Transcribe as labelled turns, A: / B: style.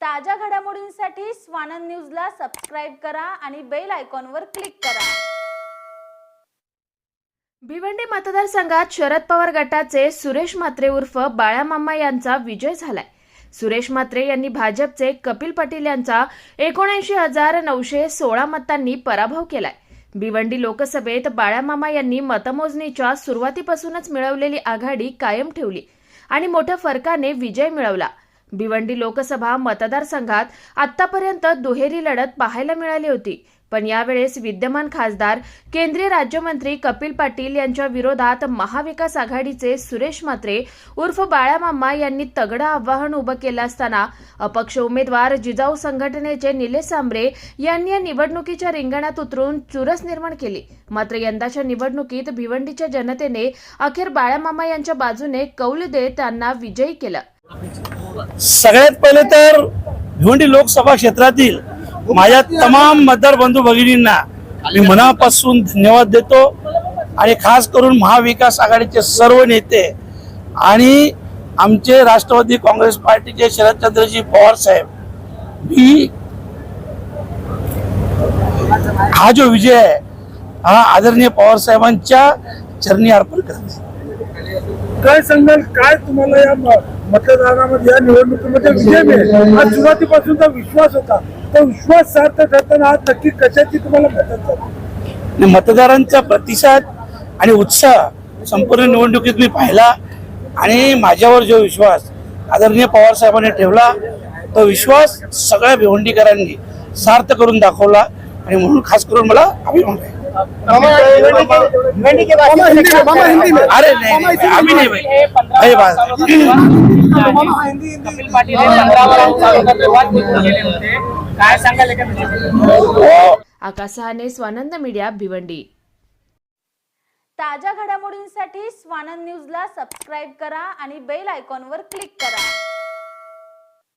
A: ताज्या घडामोडींसाठी स्वानंद न्यूजला सबस्क्राईब करा आणि बेल आयकॉनवर क्लिक करा.
B: भिवंडी मतदारसंघात शरद पवार गटाचे सुरेश म्हात्रे उर्फ बाळामामा यांचा विजय झालाय. सुरेश म्हात्रे यांनी भाजपचे कपिल पाटील यांचा एकोणऐंशी हजार नऊशे सोळा मतांनी पराभव केलाय. भिवंडी लोकसभेत बाळामामा यांनी मतमोजणीच्या सुरुवातीपासूनच मिळवलेली आघाडी कायम ठेवली आणि मोठ्या फरकाने विजय मिळवला. भिवंडी लोकसभा मतदारसंघात आतापर्यंत दुहेरी लढत पाहायला मिळाली होती. पण यावेळेस विद्यमान खासदार केंद्रीय राज्यमंत्री कपिल पाटील यांच्या विरोधात महाविकास आघाडीचे सुरेश म्हात्रे उर्फ बाळामामा यांनी तगडं आव्हान उभं केलं असताना अपक्ष उमेदवार जिजाऊ संघटनेचे निलेश सांबरे यांनी या निवडणुकीच्या रिंगणात उतरून चुरस निर्माण केली. मात्र यंदाच्या निवडणुकीत भिवंडीच्या जनतेने अखेर बाळामामा यांच्या बाजूने कौल देत त्यांना विजयी केलं.
C: सगळ्यात पहिले तर भिवंडी लोकसभा क्षेत्रातील माझ्या तमाम मतदार बंधू भगिनींना मी मनापासून धन्यवाद देतो आणि खास करून महाविकास आघाडीचे सर्व नेते आणि आमचे राष्ट्रवादी काँग्रेस पार्टीचे शरदचंद्रजी पवार साहेब. मी हा जो विजय आहे हा आदरणीय पवार साहेबांच्या चरणी अर्पण करते
D: काय सांगाल? काय तुम्हाला या मतदारामध्ये मतदानामध्ये या निवडणुकीमध्ये विजय मिळेल. हा सुरुवातीपासूनचा विश्वास होता. तो विश्वास सार्थ ठरताना आज नक्की कशाची तुम्हाला मदत झाली?
C: आणि मतदारांचा प्रतिसाद आणि उत्साह संपूर्ण निवडणुकीत मी पाहिला. आणि माझ्यावर जो विश्वास आदरणीय पवार साहेबांनी ठेवला तो विश्वास सगळ्या भिवंडीकरांनी सार्थ करून दाखवला. आणि म्हणून खास करून मला अभिमान आहे. अरे नाही नाही, आम्ही नाही भाई. भाई बात.
E: कपिल पाटील हे पंधरावर चालवतात विवाद निघून गेले होते. काय सांगाल एका
C: हो.
B: आकाश सहाने स्वानंद मीडिया भिवंडी.
A: ताज्या घडामोडींसाठी स्वानंद न्यूजला सबस्क्राईब करा आणि बेल आयकॉनवर क्लिक करा.